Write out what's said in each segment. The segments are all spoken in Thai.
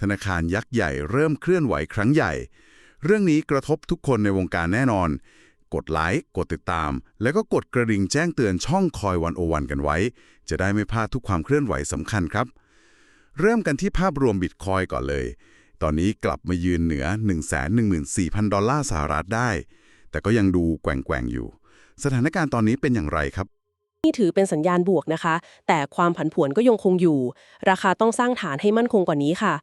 ธนาคารยักษ์ใหญ่เริ่มเคลื่อนไหวครั้งใหญ่ เรื่องนี้กระทบทุกคนในวงการแน่นอน กดไลค์ กดติดตาม แล้วก็กดกระดิ่งแจ้งเตือนช่องคอยวันโอวันกันไว้ จะได้ไม่พลาดทุกความเคลื่อนไหวสำคัญครับ เริ่มกันที่ภาพรวมบิตคอยก่อนเลย ตอนนี้กลับมายืนเหนือ 114,000 ดอลลาร์สหรัฐได้ แต่ก็ยังดูแกว่งๆอยู่ สถานการณ์ตอนนี้เป็นอย่างไรครับนี่ถือเป็นสัญญาณบวกนะคะ แต่ความผันผวนก็ยังคงอยู่ ราคาต้องสร้างฐานให้มั่นคงกว่านี้ค่ะ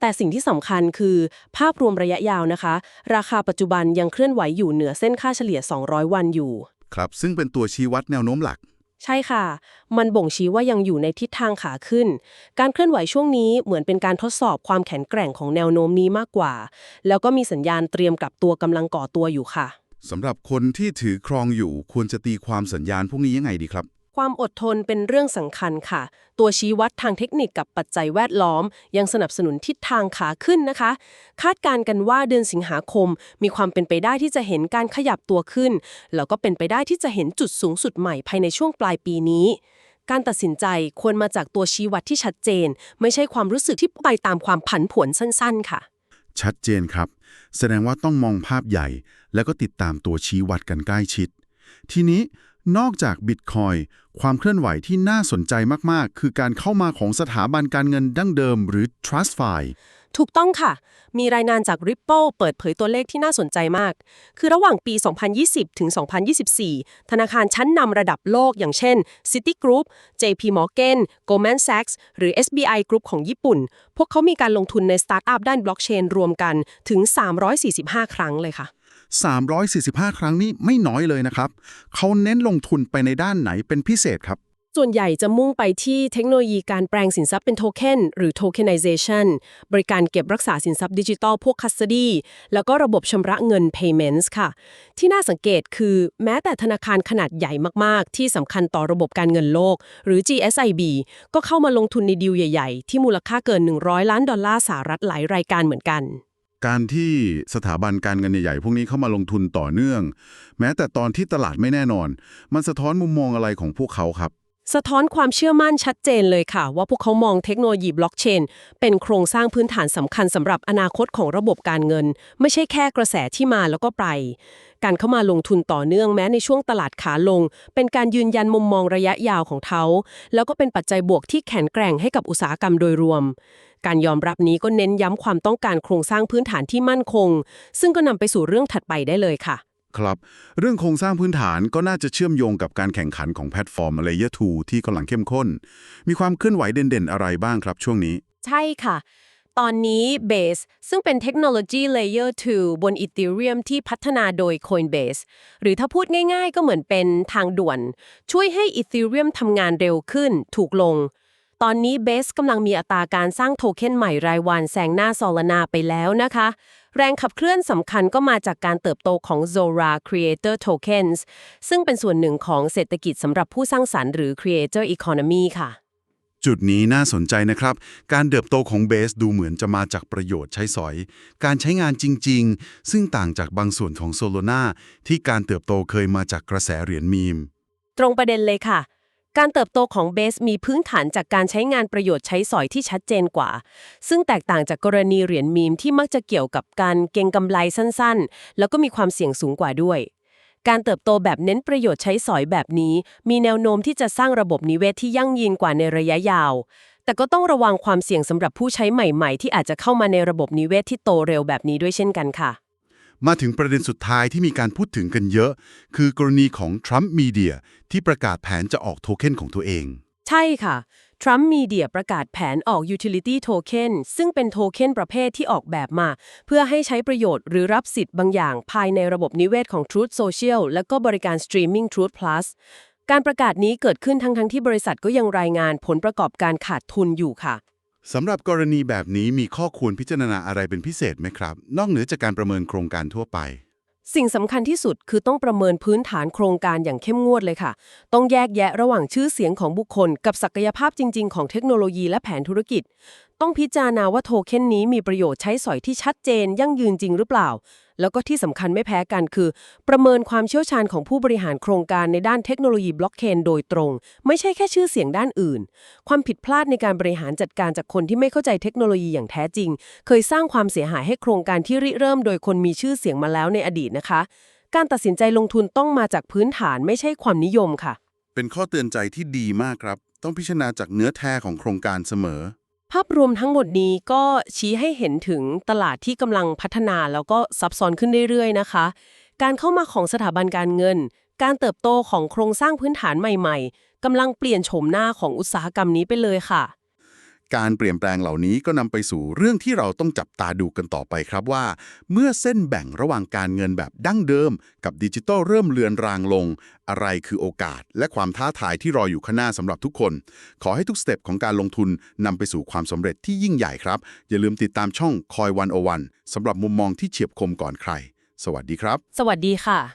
แต่สิ่งที่สำคัญคือภาพรวมระยะยาวนะคะ ราคาปัจจุบันยังเคลื่อนไหวอยู่เหนือเส้นค่าเฉลี่ย 200 วันอยู่ ครับ ซึ่งเป็นตัวชี้วัดแนวโน้มหลัก ใช่ค่ะ มันบ่งชี้ว่ายังอยู่ในทิศทางขาขึ้น การเคลื่อนไหวช่วงนี้เหมือนเป็นการทดสอบความแข็งแกร่งของแนวโน้มนี้มากกว่า แล้วก็มีสัญญาณเตรียมกลับตัวกำลังก่อตัวอยู่ค่ะสำหรับคนที่ถือครองอยู่ควรจะตีความสัญญาณพวกนี้ยังไงดีครับ ความอดทนเป็นเรื่องสำคัญค่ะ ตัวชี้วัดทางเทคนิคกับปัจจัยแวดล้อม ยังสนับสนุนทิศทางขาขึ้นนะคะ คาดการณ์กันว่าเดือนสิงหาคม มีความเป็นไปได้ที่จะเห็นการขยับตัวขึ้น แล้วก็เป็นไปได้ที่จะเห็นจุดสูงสุดใหม่ภายในช่วงปลายปีนี้ การตัดสินใจควรมาจากตัวชี้วัดที่ชัดเจน ไม่ใช่ความรู้สึกที่ไปตามความผันผวนสั้น ๆ ค่ะ ชัดเจนครับ แสดงว่าต้องมองภาพใหญ่ แล้วก็ติดตามตัวชี้วัดกันใกล้ชิด ทีนี้ นอกจากบิตคอยความเคลื่อนไหวที่น่าสนใจมาก ๆ คือการเข้ามาของสถาบันการเงินดั้งเดิมหรือ trust fund ถูกต้องค่ะ มีรายงานจาก Ripple เปิดเผยตัวเลขที่น่าสนใจมาก คือระหว่างปี 2020 ถึง 2024 ธนาคารชั้นนำระดับโลกอย่างเช่น Citigroup JP Morgan Goldman Sachs หรือ SBI Group ของญี่ปุ่น พวกเขามีการลงทุนในสตาร์ทอัพด้านบล็อกเชนรวมกันถึง 345 ครั้งเลยค่ะ 345 ครั้งนี้ไม่น้อยเลยนะครับ เขาเน้นลงทุนไปในด้านไหนเป็นพิเศษครับ ส่วนใหญ่จะมุ่งไปที่เทคโนโลยีการแปลงสินทรัพย์เป็นโทเค็นหรือ tokenization บริการเก็บรักษาสินทรัพย์ดิจิทัลพวก custody แล้วก็ระบบชำระเงิน payments ค่ะ ที่น่าสังเกตคือแม้แต่ธนาคารขนาดใหญ่มากๆ ที่สำคัญต่อระบบการเงินโลก หรือ GSIB ก็เข้ามาลงทุนในดีลใหญ่ ๆ ที่มูลค่าเกิน 100 ล้านดอลลาร์สหรัฐหลายรายการเหมือนกัน การที่สถาบันการเงินใหญ่ๆ พวกนี้เข้ามาลงทุนต่อเนื่อง แม้แต่ตอนที่ตลาดไม่แน่นอน มันสะท้อนมุมมองอะไรของพวกเขาครับ สะท้อนความเชื่อมั่นชัดเจนเลยค่ะ ว่าพวกเขามองเทคโนโลยีบล็อกเชน เป็นโครงสร้างพื้นฐานสำคัญสำหรับอนาคตของระบบการเงิน ไม่ใช่แค่กระแสที่มาแล้วก็ไป การเข้ามาลงทุนต่อเนื่องแม้ในช่วงตลาดขาลง เป็นการยืนยันมุมมองระยะยาวของเขา แล้วก็เป็นปัจจัยบวกที่แข็งแกร่งให้กับอุตสาหกรรมโดยรวม การยอมรับนี้ก็เน้นย้ำความต้องการโครงสร้างพื้นฐานที่มั่นคง ซึ่งก็นำไปสู่เรื่องถัดไปได้เลยค่ะ ครับ เรื่องโครงสร้างพื้นฐานก็น่าจะเชื่อมโยงกับการแข่งขันของแพลตฟอร์ม Layer 2ที่กำลังเข้มข้น มีความเคลื่อนไหวเด่นๆ อะไรบ้างครับช่วงนี้ ใช่ค่ะ ตอนนี้ Base ซึ่งเป็นเทคโนโลยี Layer 2 บน Ethereum ที่พัฒนาโดย Coinbase หรือถ้าพูดง่ายๆ ก็เหมือนเป็นทางด่วน ช่วยให้ Ethereum ทำงานเร็วขึ้น ถูกลง ตอนนี้ Base กำลังมีอัตราการสร้างโทเค็นใหม่รายวันแซงหน้า Solana ไปแล้วนะคะ แรงขับเคลื่อนสำคัญก็มาจากการเติบโตของ Zora Creator Tokens ซึ่งเป็นส่วนหนึ่งของเศรษฐกิจสำหรับผู้สร้างสรรค์หรือ Creator Economy ค่ะ จุดนี้น่าสนใจนะครับ การเติบโตของเบสดูเหมือนจะมาจากประโยชน์ใช้สอย การใช้งานจริง ๆ ซึ่งต่างจากบางส่วนของโซโลนาที่การเติบโตเคยมาจากกระแสเหรียญมีม ตรงประเด็นเลยค่ะ การเติบโตของเบสมีพื้นฐานจากการใช้งานประโยชน์ใช้สอยที่ชัดเจนกว่า ซึ่งแตกต่างจากกรณีเหรียญมีมที่มักจะเกี่ยวกับการเก็งกำไรสั้นๆ แล้วก็มีความเสี่ยงสูงกว่าด้วย การเติบโตแบบเน้นประโยชน์ใช้สอยแบบนี้ มีแนวโน้มที่จะสร้างระบบนิเวศที่ยั่งยืนกว่าในระยะยาว แต่ก็ต้องระวังความเสี่ยงสำหรับผู้ใช้ใหม่ ๆ ที่อาจจะเข้ามาในระบบนิเวศที่โตเร็วแบบนี้ด้วยเช่นกันค่ะ มาถึงประเด็นสุดท้ายที่มีการพูดถึงกันเยอะ คือกรณีของ Trump Media ที่ประกาศแผนจะออกโทเค็นของตัวเอง ใช่ค่ะ Trump Media ประกาศแผนออก Utility Token ซึ่งเป็นโทเค็นประเภทที่ออกแบบมา เพื่อให้ใช้ประโยชน์หรือรับสิทธิ์บางอย่าง ภายในระบบนิเวศของ Truth Social และก็บริการ Streaming Truth Plus การประกาศนี้เกิดขึ้นทั้งๆที่บริษัทก็ยังรายงานผลประกอบการขาดทุนอยู่ค่ะ สำหรับกรณีแบบนี้มีข้อควรพิจารณาอะไรเป็นพิเศษไหมครับ นอกเหนือจากการประเมินโครงการทั่วไป สิ่งสำคัญที่สุดคือต้องประเมินพื้นฐานโครงการอย่างเข้มงวดเลยค่ะ ต้องแยกแยะระหว่างชื่อเสียงของบุคคล กับศักยภาพจริง ๆ ของเทคโนโลยีและแผนธุรกิจ ต้องพิจารณาว่าโทเค็นนี้มีประโยชน์ใช้สอยที่ชัดเจน ยั่งยืนจริงหรือเปล่า แล้วก็ที่สำคัญไม่แพ้กันคือ ประเมินความเชี่ยวชาญของผู้บริหารโครงการในด้านเทคโนโลยีบล็อกเชนโดยตรง ไม่ใช่แค่ชื่อเสียงด้านอื่น ความผิดพลาดในการบริหารจัดการจากคนที่ไม่เข้าใจเทคโนโลยีอย่างแท้จริง เคยสร้างความเสียหายให้โครงการที่ริเริ่มโดยคนมีชื่อเสียงมาแล้วในอดีตนะคะ การตัดสินใจลงทุนต้องมาจากพื้นฐานไม่ใช่ความนิยมค่ะ เป็นข้อเตือนใจที่ดีมากครับ ต้องพิจารณาจากเนื้อแท้ของโครงการเสมอ ภาพรวมทั้งหมดนี้ก็ชี้ให้เห็นถึงตลาดที่กำลังพัฒนาแล้วก็ซับซ้อนขึ้นเรื่อยๆ นะคะ การเข้ามาของสถาบันการเงิน การเติบโตของโครงสร้างพื้นฐานใหม่ๆกำลังเปลี่ยนโฉมหน้าของอุตสาหกรรมนี้ไปเลยค่ะ การเปลี่ยนแปลงเหล่านี้ก็นำไปสู่เรื่องที่เราต้องจับตาดูกันต่อไปครับว่า เมื่อเส้นแบ่งระหว่างการเงินแบบดั้งเดิม กับดิจิทัลเริ่มเลือนรางลง อะไรคือโอกาส และความท้าทายที่รออยู่ข้างหน้าสำหรับทุกคน ขอให้ทุกสเต็ปของการลงทุนนำไปสู่ความสำเร็จที่ยิ่งใหญ่ครับ อย่าลืมติดตามช่องคอยวันโอวันสำหรับมุมมองที่เฉียบคมก่อนใคร สวัสดีครับ สวัสดีค่ะ